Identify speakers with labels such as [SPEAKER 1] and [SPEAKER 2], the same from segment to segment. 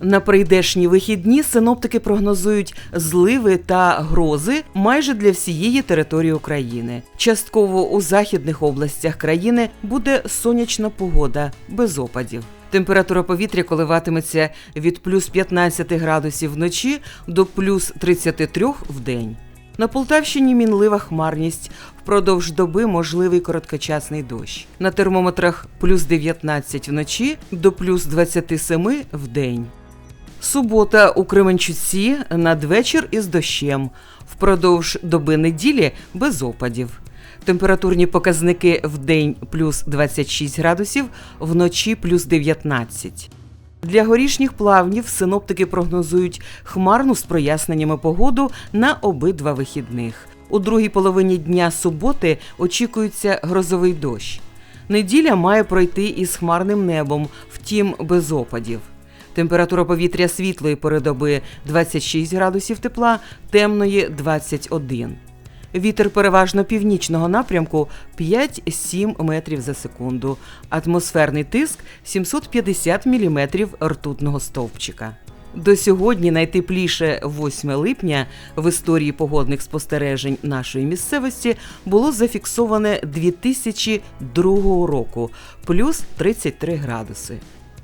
[SPEAKER 1] На прийдешні вихідні синоптики прогнозують зливи та грози майже для всієї території України. Частково у західних областях країни буде сонячна погода без опадів. Температура повітря коливатиметься від плюс 15 градусів вночі до плюс 33 в день. На Полтавщині мінлива хмарність. Впродовж доби можливий короткочасний дощ. На термометрах плюс 19 вночі до плюс 27 в день. Субота у Кременчуці надвечір із дощем. Впродовж доби неділі без опадів. Температурні показники в день плюс 26 градусів, вночі плюс 19. Для горішніх плавнів синоптики прогнозують хмарну з проясненнями погоду на обидва вихідних. У другій половині дня суботи очікується грозовий дощ. Неділя має пройти із хмарним небом, втім без опадів. Температура повітря світлої пори доби 26 градусів тепла, темної 21. Вітер переважно північного напрямку 5-7 метрів за секунду. Атмосферний тиск 750 міліметрів ртутного стовпчика. До сьогодні найтепліше 8 липня в історії погодних спостережень нашої місцевості було зафіксоване 2002 року плюс 33 градуси.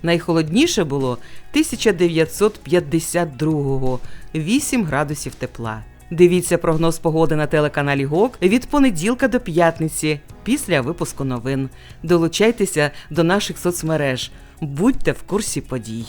[SPEAKER 1] Найхолодніше було 1952 8 градусів тепла. Дивіться прогноз погоди на телеканалі ГОК від понеділка до п'ятниці після випуску новин. Долучайтеся до наших соцмереж. Будьте в курсі подій.